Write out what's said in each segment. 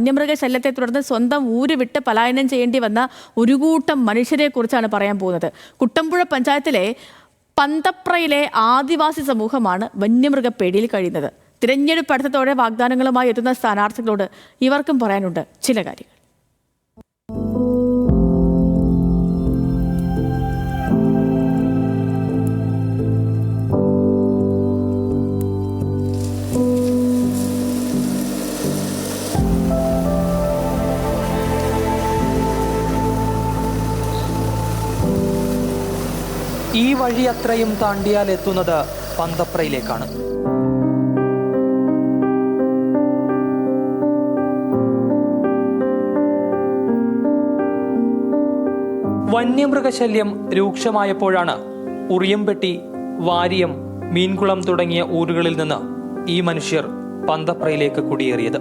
വന്യമൃഗ ശല്യത്തെ തുടർന്ന് സ്വന്തം ഊര് വിട്ട് പലായനം ചെയ്യേണ്ടി വന്ന ഒരു കൂട്ടം മനുഷ്യരെ കുറിച്ചാണ് പറയാൻ പോകുന്നത്. കുട്ടമ്പുഴ പഞ്ചായത്തിലെ പന്തപ്രയിലെ ആദിവാസി സമൂഹമാണ് വന്യമൃഗ പേടിയിൽ കഴിയുന്നത്. തിരഞ്ഞെടുപ്പ് അടുത്തതോടെ വാഗ്ദാനങ്ങളുമായി എത്തുന്ന സ്ഥാനാർത്ഥികളോട് ഇവർക്കും പറയാനുണ്ട് ചില കാര്യങ്ങൾ. ഈ വഴി അത്രയും താണ്ടിയാൽ എത്തുന്നത് പന്തപ്രയിലേക്കാണ്. വന്യമൃഗശല്യം രൂക്ഷമായപ്പോഴാണ് ഉറിയംപെട്ടി വാരിയം മീൻകുളം തുടങ്ങിയ ഊരുകളിൽ നിന്ന് ഈ മനുഷ്യർ പന്തപ്രയിലേക്ക് കുടിയേറിയത്.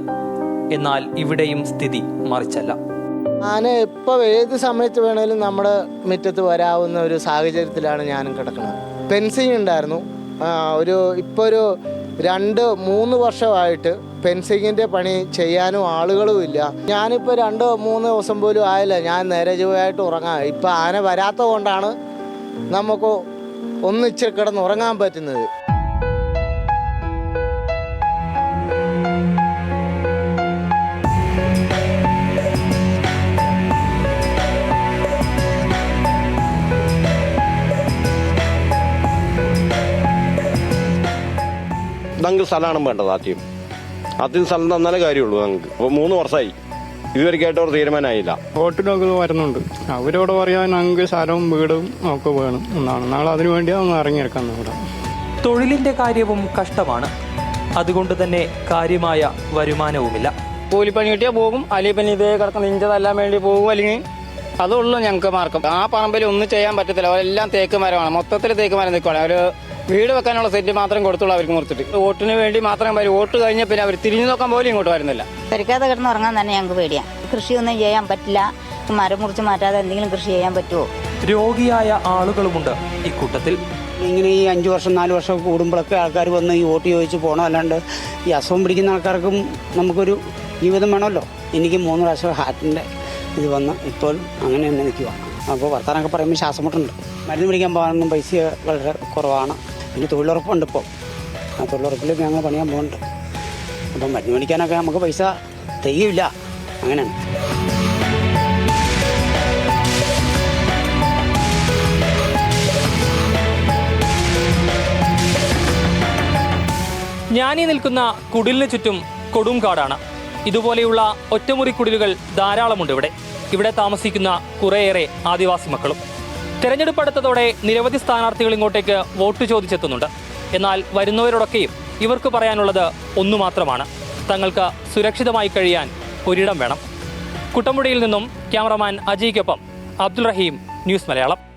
എന്നാൽ ഇവിടെയും സ്ഥിതി മറിച്ചല്ല. ആന എപ്പോൾ ഏത് സമയത്ത് വേണേലും നമ്മുടെ മുറ്റത്ത് വരാവുന്ന ഒരു സാഹചര്യത്തിലാണ് ഞാനും കിടക്കുന്നത്. പെൻസിങ് ഉണ്ടായിരുന്നു. ഒരു ഇപ്പോൾ ഒരു രണ്ട് മൂന്ന് വർഷമായിട്ട് ഫെൻസിങ്ങിന്റെ പണി ചെയ്യാനും ആളുകളും ഇല്ല. ഞാനിപ്പോൾ രണ്ട് മൂന്ന് ദിവസം പോലും ആയില്ല. ഞാൻ നേരെ ജീവയായിട്ട് ഉറങ്ങാം. ഇപ്പം ആന വരാത്തത് കൊണ്ടാണ് നമുക്ക് ഒന്നിച്ച് കിടന്ന് ഉറങ്ങാൻ പറ്റുന്നത്. ഞങ്ങൾക്ക് സ്ഥലമാണ് വേണ്ടത് ആദ്യം. ആദ്യം സ്ഥലം തന്നാലേ കാര്യമുള്ളൂ ഞങ്ങൾക്ക് അപ്പോൾ മൂന്ന് വർഷമായി. ഇതുവരെയായിട്ട് അവർ തീരുമാനമായില്ല. വോട്ടിനൊക്കെ വരുന്നുണ്ട്. അവരോട് പറയാൻ ഞങ്ങൾക്ക് സ്ഥലവും വീടും ഒക്കെ വേണം എന്നാണ്. നാളെ അതിനു വേണ്ടി ഒന്ന് ഇറങ്ങിയെടുക്കാൻ ഇവിടെ. തൊഴിലിന്റെ കാര്യവും കഷ്ടമാണ്. അതുകൊണ്ട് തന്നെ കാര്യമായ വരുമാനവുമില്ല. കൂലിപ്പണി കിട്ടിയാൽ പോകും. അല്ലെങ്കിൽ പിന്നെ ഇതേ കിടക്കുന്ന ഇഞ്ചതെല്ലാം വേണ്ടി പോകും. അല്ലെങ്കിൽ അതുള്ളൂ ഞങ്ങൾക്ക് മാർക്കം ആ പറമ്പിൽ ഒന്നും ചെയ്യാൻ പറ്റത്തില്ല. അവരെല്ലാം തേക്ക് മരമാണ്. മൊത്തത്തിൽ തേക്ക് മരം നിൽക്കുവാണ്. ഒരു വീട് വെക്കാനുള്ള സെറ്റ് മാത്രം കൊടുത്തുള്ളൂ അവർക്ക് മുറിച്ചിട്ട്. വോട്ടിന് വേണ്ടി മാത്രം വരും വോട്ട് കഴിഞ്ഞ പിന്നെ അവർ തിരിഞ്ഞു നോക്കാൻ പോലും ഇങ്ങോട്ട് വരുന്നില്ല. പരിക്കാതെ കിടന്ന് ഉറങ്ങാൻ തന്നെ ഞങ്ങൾക്ക് പേടിയാണ് കൃഷിയൊന്നും ചെയ്യാൻ പറ്റില്ല. മരം മുറിച്ച് മാറ്റാതെ എന്തെങ്കിലും കൃഷി ചെയ്യാൻ പറ്റുമോ രോഗിയായ ആളുകളുമുണ്ട് ഇക്കൂട്ടത്തിൽ ഇങ്ങനെ ഈ അഞ്ച് വർഷം നാല് വർഷം കൂടുമ്പോഴൊക്കെ ആൾക്കാർ വന്ന് ഈ വോട്ട് ചോദിച്ച് പോകണം. അല്ലാണ്ട് ഈ അസുഖം പിടിക്കുന്ന ആൾക്കാർക്കും നമുക്കൊരു ജീവിതം വേണമല്ലോ. എനിക്ക് മൂന്ന് പ്രാവശ്യം ഹാർട്ടിന്റെ ഇത് വന്ന് ഇപ്പോൾ അങ്ങനെ തന്നെ നിൽക്കുക. അപ്പോൾ വർത്താനൊക്കെ പറയുമ്പോൾ ശ്വാസം മുട്ടുണ്ട് മരുന്ന് പിടിക്കാൻ പോകാനൊന്നും പൈസ വളരെ കുറവാണ്. പിന്നെ തൊഴിലുറപ്പുണ്ട് ഇപ്പോൾ. ആ തൊഴിലുറപ്പിൽ ഞങ്ങൾ പണിയാൻ പോകുന്നുണ്ട്. അപ്പം മരുന്ന് മേടിക്കാനൊക്കെ നമുക്ക് പൈസ തികയില്ല. അങ്ങനെയാണ്. ഞാനീ നിൽക്കുന്ന കുടിലിന് ചുറ്റും കൊടുങ്കാടാണ് ഇതുപോലെയുള്ള ഒറ്റമുറി കുടിലുകൾ ധാരാളമുണ്ട് ഇവിടെ. ഇവിടെ താമസിക്കുന്ന കുറേയേറെ ആദിവാസി മക്കളും. തെരഞ്ഞെടുപ്പ് അടുത്തതോടെ നിരവധി സ്ഥാനാർത്ഥികൾ ഇങ്ങോട്ടേക്ക് വോട്ട് ചോദിച്ചെത്തുന്നുണ്ട്. എന്നാൽ വരുന്നവരോടൊക്കെയും ഇവർക്ക് പറയാനുള്ളത് ഒന്നു മാത്രമാണ്. തങ്ങൾക്ക് സുരക്ഷിതമായി കഴിയാൻ ഒരിടം വേണം. കുട്ടമുടിയിൽ നിന്നും ക്യാമറമാൻ അജയ്ക്കൊപ്പം അബ്ദുൾ റഹീം ന്യൂസ് മലയാളം.